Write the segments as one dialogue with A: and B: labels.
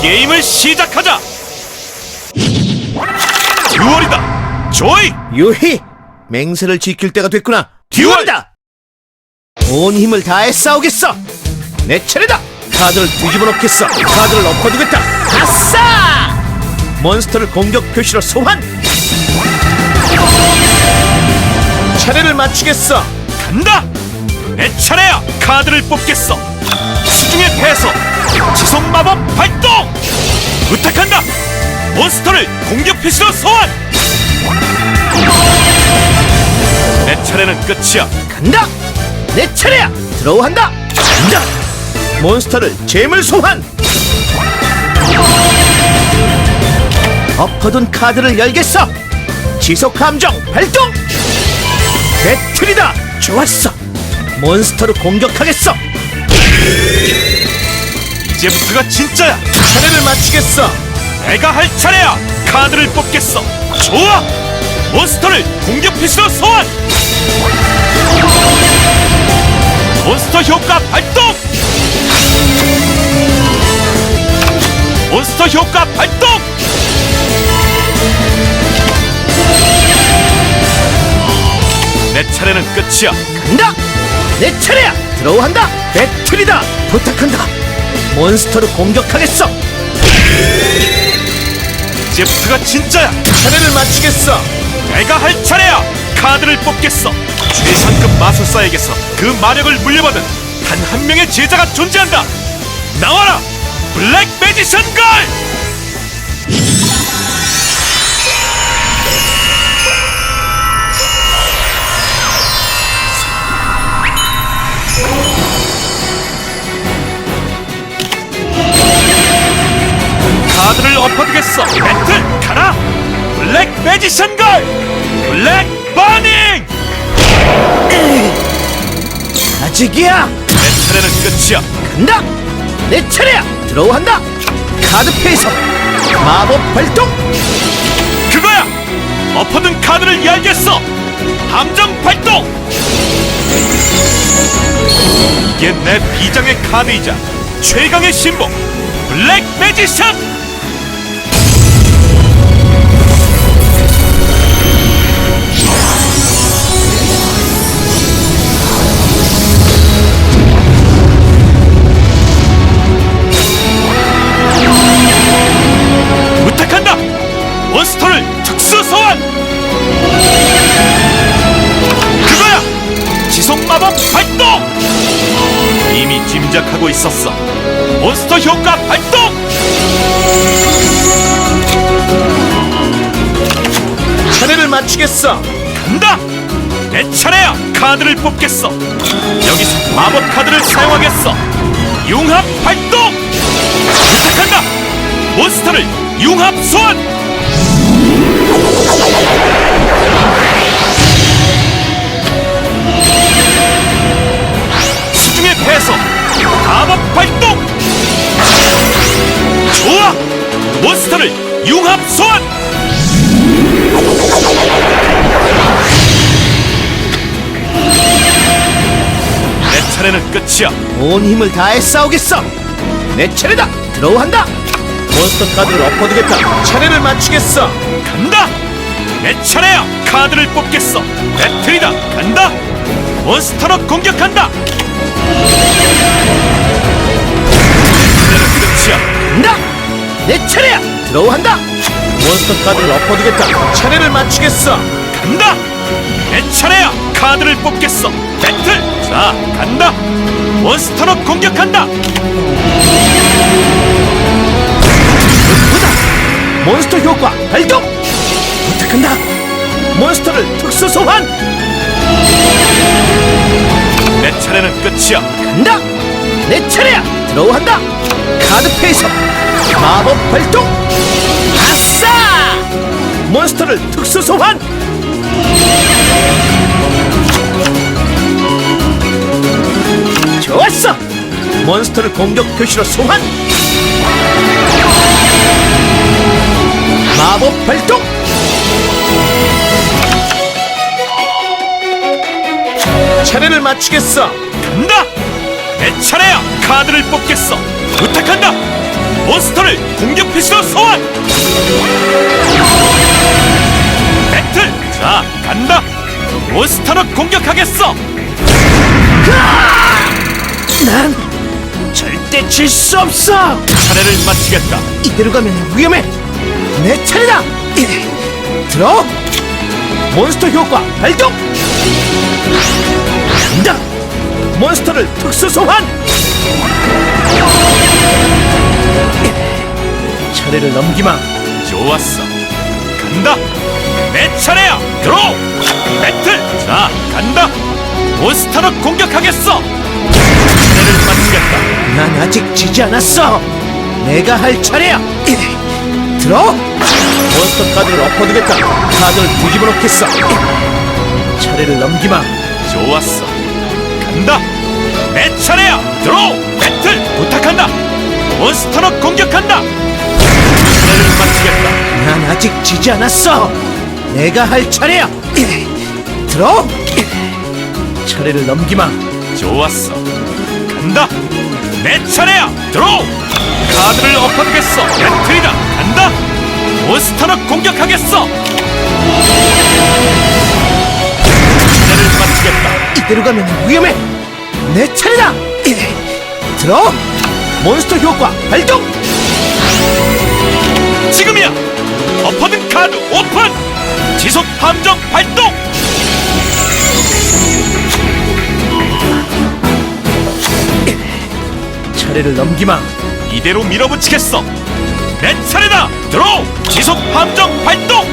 A: 게임을 시작하자. 듀얼이다. 조이.
B: 유희! 맹세를 지킬 때가 됐구나.
A: 듀얼!
B: 듀얼이다! 온 힘을 다해 싸우겠어! 내 차례다! 카드를 뒤집어 놓겠어! 카드를 엎어두겠다! 아싸! 몬스터를 공격 표시로 소환! 차례를 맞추겠어!
A: 간다. 내 차례야. 카드를 뽑겠어. 수중의 패서. 몬스터를 공격 피스로 소환. 내 차례는 끝이야.
B: 간다! 내 차례야! 들어오한다! 간다! 몬스터를 재물 소환! 엎어둔 카드를 열겠어! 지속 함정 발동! 배틀이다! 좋았어! 몬스터로 공격하겠어!
A: 이제부터가 진짜야.
B: 차례를 맞추겠어!
A: 내가 할 차례야. 카드를 뽑겠어. 좋아. 몬스터를 공격 피스로 소환. 몬스터 효과 발동. 몬스터 효과 발동. 내 차례는 끝이야.
B: 간다! 내 차례야! 들어오한다! 배틀이다! 부탁한다! 몬스터로 공격하겠어!
A: 이제부터가 진짜야.
B: 차례를 맞추겠어!
A: 내가 할 차례야. 카드를 뽑겠어. 최상급 마술사에게서 그 마력을 물려받은 단 한 명의 제자가 존재한다. 나와라, 블랙 매지션 걸! 카드를 엎어두겠어. 배틀 가라. 블랙 매지션 걸. 블랙 버닝.
B: 아직이야!
A: 내 차례는 끝이야.
B: 간다! 내 차례야! 들어오한다! 카드 페이서 마법 발동!
A: 그거야. 엎어둔 카드를 열겠어. 함정 발동. 이게 내 비장의 카드이자 최강의 신복 블랙 매지션. 있었어. 몬스터 효과 발동.
B: 차례를 맞추겠어!
A: 간다. 내 차례야. 카드를 뽑겠어. 여기서 마법 카드를 사용하겠어. 융합 발동. 부탁한다. 몬스터를 융합 소환. 마법 발동. 좋아. 몬스터를 융합 소환. 내 차례는 끝이야.
B: 온 힘을 다해 싸우겠어! 내 차례다! 들어오한다! 몬스터 카드를 엎어두겠다! 차례를 맞추겠어!
A: 간다! 내 차례야! 카드를 뽑겠어! 배틀이다! 간다! 몬스터로 공격한다!
B: 간다! 내 차례야! 들어오한다! 몬스터 카드를 엎어두겠다! 차례를 맞추겠어!
A: 간다! 내 차례야! 카드를 뽑겠어! 배틀! 자, 간다! 몬스터로 공격한다!
B: 보다! 몬스터 효과 발동! 부탁한다! 몬스터를 특수 소환!
A: 내 차례는 끝이야!
B: 간다! 내 차례야! 들어오한다! 카드 페이서 마법 발동! 아싸! 몬스터를 특수 소환! 좋았어! 몬스터를 공격 표시로 소환! 마법 발동! 차례를 맞추겠어!
A: 간다! 내 차례야! 카드를 뽑겠어! 부탁한다! 몬스터를 공격 필수로 소환! 배틀! 자, 간다! 몬스터로 공격하겠어!
B: 난 절대 질 수 없어.
A: 차례를 마치겠다.
B: 이대로 가면 위험해. 내 차례다. 들어. 몬스터 효과 발동. 간다. 몬스터를 특수 소환. 차례를 넘기마.
A: 좋았어. 간다! 내 차례야! 들어! 배틀! 자, 간다! 몬스터로 공격하겠어! 차례를 마치겠다.
B: 난 아직 지지 않았어. 내가 할 차례야. 들어. 몬스터 카드를 엎어두겠다. 카드를 뒤집어 놓겠어. 차례를 넘기마.
A: 좋았어. 간다! 내 차례야! 들어! 배틀! 부탁한다! 몬스터로 공격한다! 차례를 마치겠다.
B: 난 아직 지지 않았어. 내가 할 차례야. 들어. 차례를 넘기마.
A: 좋았어. 간다! 내 차례야! 들어! 카드를 엎어두겠어! 배틀이다! 간다! 몬스터로 공격하겠어! 마치겠다.
B: 이대로 가면 위험해. 내 차례다. 들어. 몬스터 효과 발동.
A: 지금이야! 엎어둔 카드 오픈! 지속 함정 발동!
B: 차례를 넘기마.
A: 이대로 밀어붙이겠어! 내 차례다! 들어! 지속 함정 발동!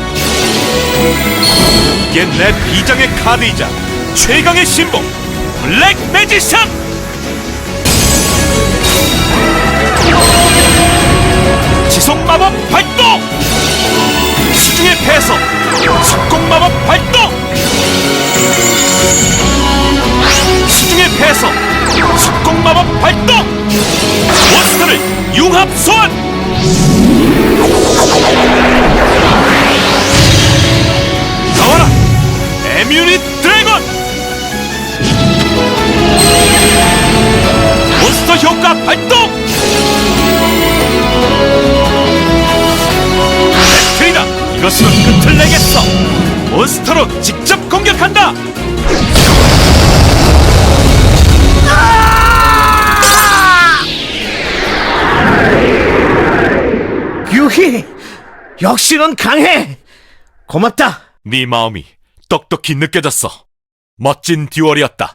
A: 이게 내 비장의 카드이자 최강의 신복 블랙 매지션! 지속 마법 발동! 수중의 패서 속공 마법 발동! 수중의 패서 속공 마법 발동! 몬스터를 융합 소환! 이것으로 끝을 내겠어! 몬스터로 직접 공격한다!
B: 유희. 역시 넌 강해. 고맙다.
A: 네 마음이 똑똑히 느껴졌어. 멋진 듀얼이었다.